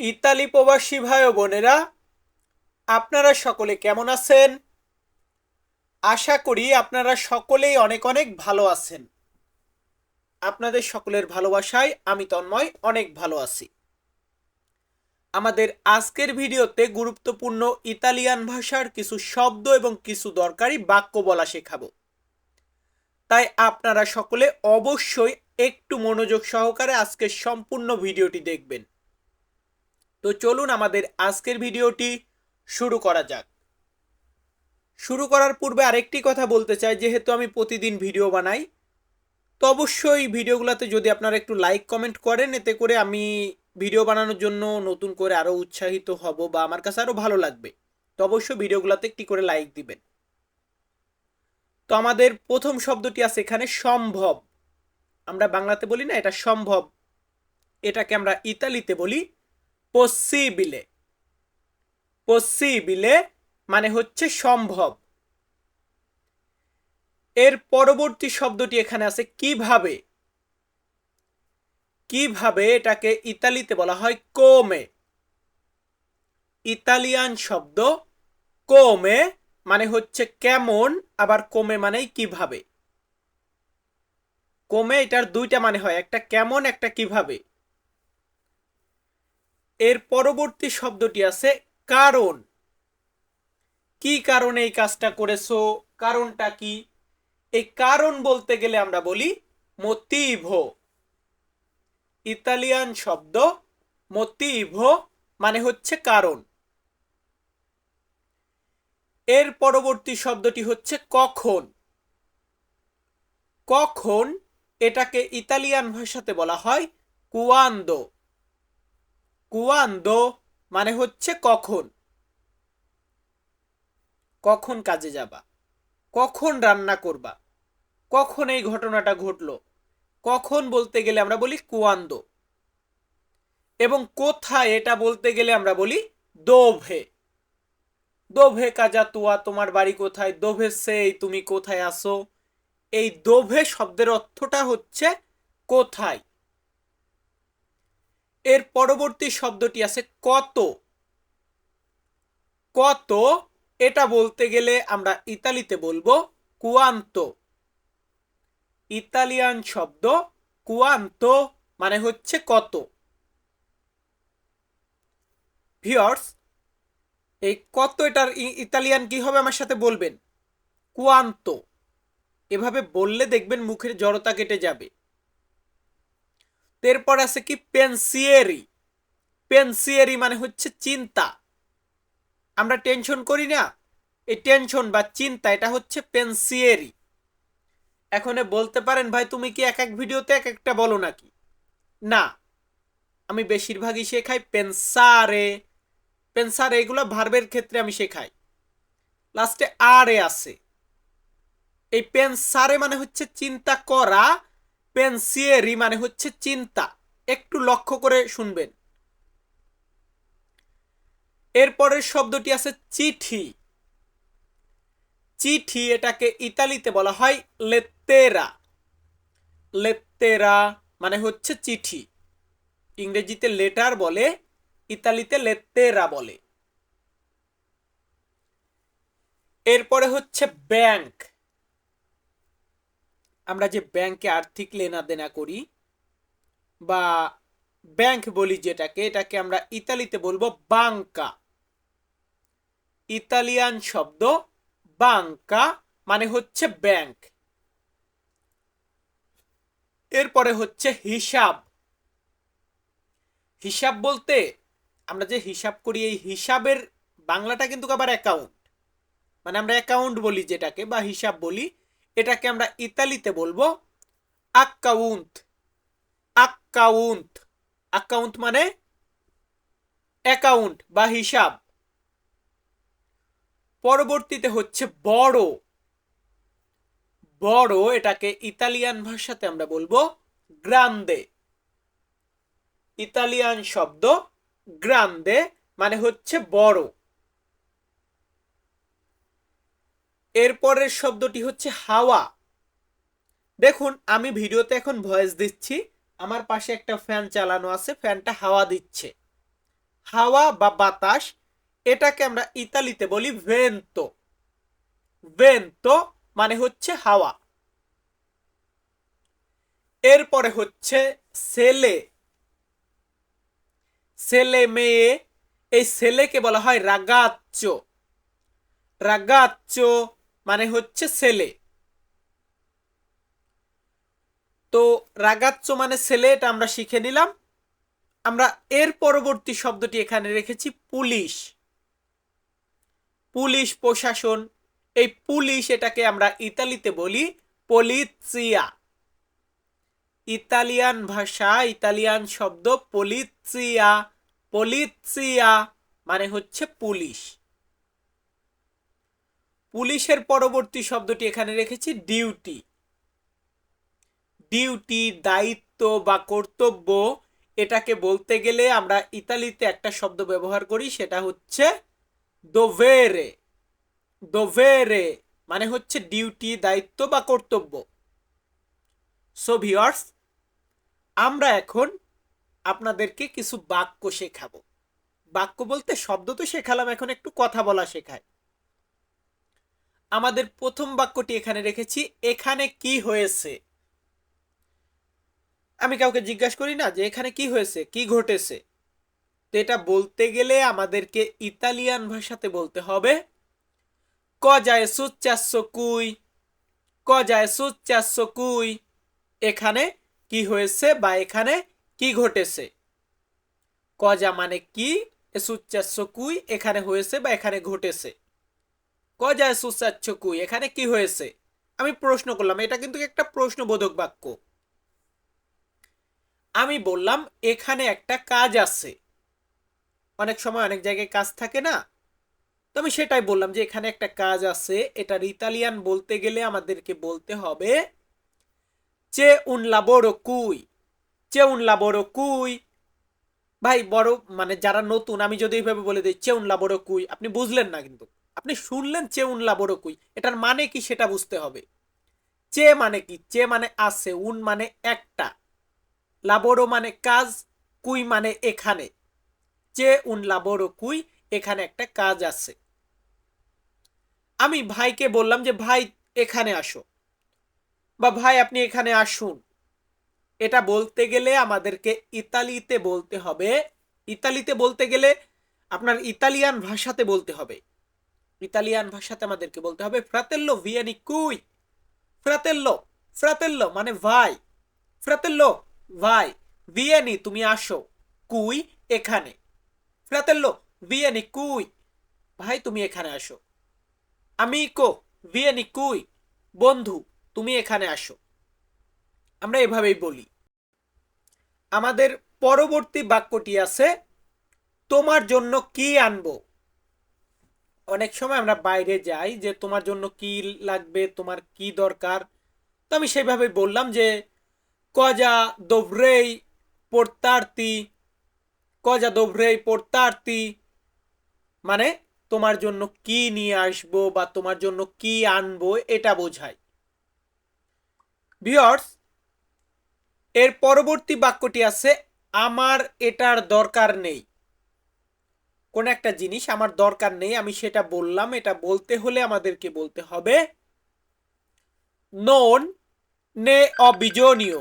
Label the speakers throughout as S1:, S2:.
S1: Italy প্রবাসী ভাই বোনেরা, আপনারা সকলে কেমন আছেন? আশা করি আপনারা সকলেই অনেক অনেক ভালো আছেন। আপনাদের সকলের ভালোবাসায় আমি তন্ময় অনেক ভালো আছি। আমাদের আজকের ভিডিওতে গুরুত্বপূর্ণ ইতালিয়ান ভাষার কিছু শব্দ এবং কিছু দরকারি বাক্য বলা শেখাবো। তাই আপনারা সকলে অবশ্যই একটু মনোযোগ সহকারে আজকের সম্পূর্ণ ভিডিওটি দেখবেন। তো চলুন আমাদের আজকের ভিডিওটি শুরু করা যাক। শুরু করার পূর্বে আরেকটি কথা বলতে চাই, যেহেতু আমি প্রতিদিন ভিডিও বানাই, তো অবশ্যই ভিডিওগুলোতে যদি আপনারা একটু লাইক, কমেন্ট করেন, এতে করে আমি ভিডিও বানানোর জন্য নতুন করে আরও উৎসাহিত হব বা আমার কাছে আরও ভালো লাগবে। তো অবশ্যই ভিডিওগুলোতে একটি করে লাইক দিবেন। তো আমাদের প্রথম শব্দটি আছে এখানে সম্ভব। আমরা বাংলাতে বলি না, এটা সম্ভব। এটাকে আমরা ইতালিতে বলি পসিবিলে পসিবিলে মানে হচ্ছে সম্ভব। এর পরবর্তী শব্দটি এখানে আছে কীভাবে? কীভাবে এটাকে ইতালিতে বলা হয় কোমে ইতালিয়ান শব্দ কোমে মানে হচ্ছে কেমন, আবার কোমে মানেই কীভাবে। কোমে এটার দুইটা মানে হয়, একটা কেমন, একটা কীভাবে। এর পরবর্তী শব্দটি আছে কারণ। কি কারণে এই কাজটা করেছ? কারণটা কি? এই কারণ বলতে গেলে আমরা বলি মোতিভো ইতালিয়ান শব্দ মোতিভো মানে হচ্ছে কারণ। এর পরবর্তী শব্দটি হচ্ছে কখন। কখন এটাকে ইতালিয়ান ভাষাতে বলা হয় কুয়ান্দো কুয়ান্দো মানে হচ্ছে কখন? কখন কাজে যাবা? কখন রান্না করবা? কখন এই ঘটনাটা ঘটলো? কখন বলতে গেলে আমরা বলি কুয়ান্দো। এবং কোথায় এটা বলতে গেলে আমরা বলি দোভে। দোভে কাজা তুয়া তোমার বাড়ি কোথায়? দোভে সেই, তুমি কোথায় আসো এই দোভে শব্দের অর্থটা হচ্ছে কোথায়? এর পরবর্তী শব্দটি আছে কত। কত, এটা বলতে গেলে আমরা ইতালিতে বলব কুয়ান্ত। ইতালিয়ান শব্দ কুয়ান্ত মানে হচ্ছে কত। ভিওর্স এই কত এটার ইতালিয়ান কি হবে আমার সাথে বলবেন? কুয়ান্ত। এভাবে বললে দেখবেন মুখের জড়তা কেটে যাবে। এরপর আছে কি? পেনসিয়েরি পেনসিয়েরি মানে হচ্ছে চিন্তা। আমরা টেনশন করি না। এই টেনশন বা চিন্তা, এটা হচ্ছে পেনসিয়েরি এখন বলতে পারেন, ভাই, তুমি কি এক এক ভিডিওতে এক একটা বলো নাকি? না। আমি বেশিরভাগই শেখাই পেনসারে পেনসারে এগুলো ভার্বের ক্ষেত্রে আমি শেখাই। লাস্টে আরে আছে। এই পেনসারে মানে হচ্ছে চিন্তা করা পেনসিয়েরি মানে হচ্ছে চিন্তা। একটু লক্ষ্য করে শুনবেন। এরপরের শব্দটি আছে চিঠি। চিঠি এটাকে ইতালিতে বলা হয় লেত্তেরা লেত্তেরা মানে হচ্ছে চিঠি। ইংরেজিতে লেটার বলে, ইতালিতে লেত্তেরা বলে। এরপরে হচ্ছে ব্যাংক। আমরা যে ব্যাংকে আর্থিক লেনাদেনা করি বা ব্যাংক বলি যেটাকে, এটাকে আমরা ইতালিতে বলব বাঙ্কা ইতালিয়ান শব্দ বাঙ্কা মানে হচ্ছে ব্যাংক। এরপরে হচ্ছে হিসাব। হিসাব বলতে আমরা যে হিসাব করি, এই হিসাবের বাংলাটা কিন্তু আবার অ্যাকাউন্ট। মানে আমরা অ্যাকাউন্ট বলি যেটাকে বা হিসাব বলি এটাকে আমরা ইতালিতে বলব আক্কাউন্ট আক্কাউন্ট অ্যাকাউন্ট মানে অ্যাকাউন্ট বা হিসাব। পরবর্তীতে হচ্ছে বড়। বড় এটাকে ইতালিয়ান ভাষাতে আমরা বলব গ্রান্দে ইতালিয়ান শব্দ গ্রান্দে মানে হচ্ছে বড়। এরপরের শব্দটি হচ্ছে হাওয়া। দেখুন, আমি ভিডিওতে এখন ভয়েস দিচ্ছি। আমার পাশে একটা ফ্যান চালানো আছে, ফ্যানটা হাওয়া দিচ্ছে। হাওয়া বা বাতাস, এটাকে আমরা ইতালিতে বলি ভেন্তো ভেন্তো মানে হচ্ছে হাওয়া। এরপরে হচ্ছে সেলে ছেলে মেয়ে, এই ছেলেকে বলা হয় রাগাচ্চ। রাগাচ্চ মানে হচ্ছে ছেলে। তো রাগাচ্চ মানে ছেলে, এটা আমরা শিখে নিলাম। আমরা এর পরবর্তী শব্দটি এখানে রেখেছি, পুলিশ। পুলিশ প্রশাসন। এই পুলিশ এটাকে আমরা ইতালিতে বলি পলিৎসিয়া। ইতালিয়ান ভাষা, ইতালিয়ান শব্দ পলিৎসিয়া। পলিৎসিয়া মানে হচ্ছে পুলিশ। পুলিশের পরবর্তী শব্দটি এখানে রেখেছি ডিউটি ডিউটি দায়িত্ব বা কর্তব্য, এটাকে বলতে গেলে আমরা ইতালিতে একটা শব্দ ব্যবহার করি, সেটা হচ্ছে দোভেরে দোভেরে মানে হচ্ছে ডিউটি দায়িত্ব বা কর্তব্য। সো ভিওয়ার্স আমরা এখন আপনাদেরকে কিছু বাক্য শেখাবো। বাক্য বলতে শব্দ তো শেখালাম, এখন একটু কথা বলা শেখায়। আমাদের প্রথম বাক্যটি এখানে রেখেছি, এখানে কি হয়েছে? আমি কাউকে জিজ্ঞাসা করি না যে এখানে কি হয়েছে, কি ঘটেছে। তো এটা বলতে গেলে আমাদেরকে ইতালিয়ান ভাষাতে বলতে হবে, ক কজায় সুচ্চাস্য কুই? ক কজায় সুচ্চাস্য কুই? এখানে কি হয়েছে বা এখানে কি ঘটেছে? কজা মানে কি সুচ্চাস্য কুই এখানে হয়েছে বা এখানে ঘটেছে। কজায় সুচ্চাচ্ছ কুই, এখানে কি হয়েছে? আমি প্রশ্ন করলাম, এটা কিন্তু একটা প্রশ্নবোধক বাক্য। আমি বললাম, এখানে একটা কাজ আছে। অনেক সময় অনেক জায়গায় কাজ থাকে না। তো আমি সেটাই বললাম যে, এখানে একটা কাজ আছে, এটার ইতালিয়ান বলতে গেলে আমাদেরকে বলতে হবে, চে উন লাবোরো কুই চে উন লাবোরো কুই ভাই, বড় মানে যারা নতুন, আমি যদি এইভাবে বলে দিই, চে উন লাবোরো কুই আপনি বুঝলেন না কিন্তু। আপনি শুনলেন চে উন লাবোরো কুই, এটার মানে কি সেটা বুঝতে হবে। চে মানে কি? চে মানে আছে, উন মানে একটা। লাবোরো মানে কাজ, কুই মানে এখানে। চে উন লাবোরো কুই, এখানে একটা কাজ আছে। আমি ভাইকে বললাম যে, ভাই, এখানে আসো। বা, ভাই, আপনি এখানে আসুন। এটা বলতে গেলে আমাদেরকে ইতালিতে বলতে হবে। ইতালিতে বলতে গেলে আপনার ইতালিয়ান ভাষাতে বলতে হবে। ইতালিয়ান ভাষাতে আমাদেরকে বলতে হবে, ফ্রাতেল্লো, ভিয়ানি কুই। ফ্রাতেল্লো ফ্রাতেল্লো মানে ভাই। ফ্রাতেল্লো, ভাই। ভিয়ানি, তুমি আসো। কুই, এখানে। ফ্রাতেল্লো, ভিয়ানি কুই। ভাই, তুমি এখানে আসো। আমি কো ভিয়ানি কুই। বন্ধু, তুমি এখানে আসো। আমরা এভাবেই বলি। আমাদের পরবর্তী বাক্যটি আছে, তোমার জন্য কি আনব? অনেক সময় আমরা বাইরে যাই যে তোমার জন্য কি লাগবে, তোমার কি দরকার। তো আমি সেভাবে বললাম যে, কজা দোভরেই পড়তার্তি কজা দোভরেই পড়তার্তি মানে তোমার জন্য কি নিয়ে আসব বা তোমার জন্য কি আনব এটা বোঝায় বিয়র্স এর পরবর্তী বাক্যটি আছে, আমার এটার দরকার নেই। কোন একটা জিনিস আমার দরকার নেই, আমি সেটা বললাম, এটা বলতে হলে আমাদেরকে বলতে হবে। নন নে অবিজনীয়।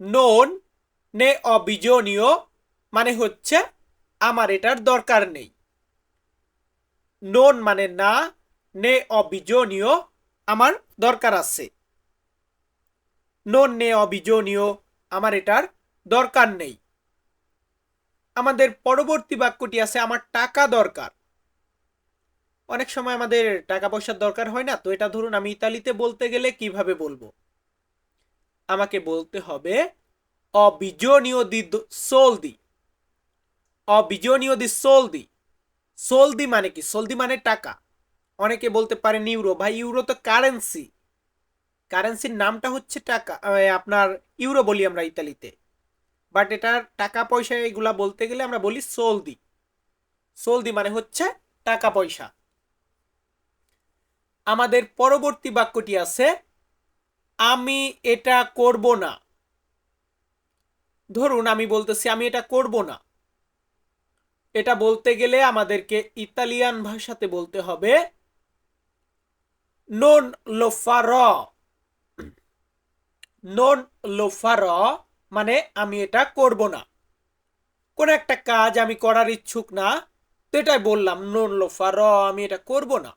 S1: নন নে অবিজনীয় মানে হচ্ছে আমার এটার দরকার নেই। নন মানে না, নে অবিজনীয় আমার দরকার আছে। নন নে অবিজনীয় আমার এটার দরকার নেই। আমাদের পরবর্তী বাক্যটি আছে, আমার টাকা দরকার। অনেক সময় আমাদের টাকা পয়সার দরকার হয় না, তো এটা ধরুন আমি ইতালিতে বলতে গেলে কীভাবে বলব? আমাকে বলতে হবে, অবিজনীয় দি সোলদি। অবিজনীয় দি সোলদি। সোলদি মানে কি? সোলদি মানে টাকা। অনেকে বলতে পারেন ইউরো। ভাই, ইউরো তো কারেন্সি। কারেন্সির নামটা হচ্ছে টাকা আপনার ইউরো বলি আমরা ইতালিতে। বাট এটার টাকা পয়সা এগুলা বলতে গেলে আমরা বলি সোলদি সোলদি মানে হচ্ছে টাকা পয়সা আমাদের পরবর্তী বাক্যটি আছে, আমি এটা করব না। ধরুন আমি বলতেছি, আমি এটা করব না। এটা বলতে গেলে আমাদেরকে ইতালিয়ান ভাষাতে বলতে হবে নন farò। নন farò মানে আমি এটা করব না। কোন একটা কাজ আমি করার ইচ্ছুক না, তো এটাই বললাম, নন lo farò আমি এটা করব না।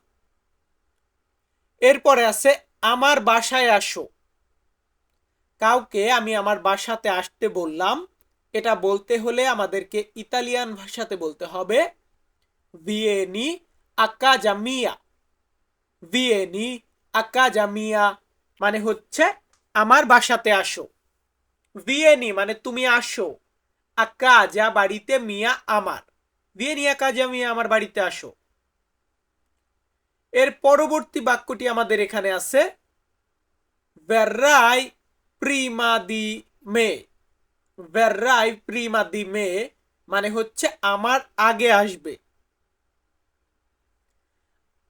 S1: এরপরে আছে, আমার বাসায় আসো। কাউকে আমি আমার বাসাতে আসতে বললাম, এটা বলতে হলে আমাদেরকে ইতালিয়ান ভাষাতে বলতে হবে ভিয়েনি আকাজা মিয়া ভিয়েনি আকাজা মিয়া মানে হচ্ছে, আমার বাসাতে আসো। ভিয়েনি মানে তুমি আসো। আকাজা বাড়িতে মিয়া আমার। ভিয়েনি আকাজা মিয়া আমার বাড়িতে আসো। এর পরবর্তী বাক্যটি আমাদের এখানে আছে di me verrai prima di me মানে হচ্ছে আমার আগে আসবে।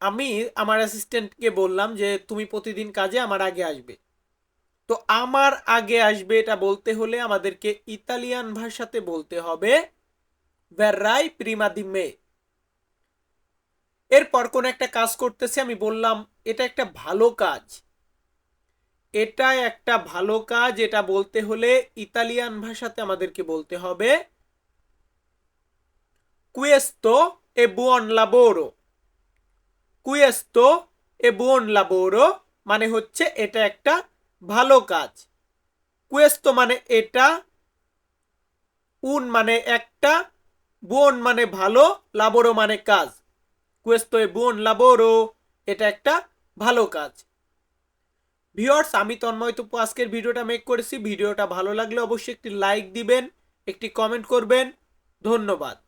S1: আমি, আমার অ্যাসিস্ট্যান্টকে বললাম যে, তুমি প্রতিদিন কাজে আমার আগে আসবে। তো আমার আগে আসবে এটা বলতে হলে আমাদেরকে ইতালিয়ান ভাষাতে বলতে হবে, verrai prima di me. এরপর কোন একটা কাজ করতেছে, আমি বললাম, এটা একটা ভালো কাজ। এটা একটা ভালো কাজ, এটা বলতে হলে ইতালিয়ান ভাষাতে আমাদেরকে বলতে হবে, questo è buon lavoro. Questo è buon lavoro মানে হচ্ছে এটা একটা ভালো কাজ। Questo মানে এটা, উন মানে একটা, বোন মানে ভালো, লাবোরো মানে কাজ। Questo è buon lavoro এটা একটা ভালো কাজ। ভিউয়ার্স আমি তন্ময় তো আজকের ভিডিওটা মেক করেছি। ভিডিওটা ভালো লাগলে অবশ্যই একটি লাইক দিবেন, একটি কমেন্ট করবেন। ধন্যবাদ।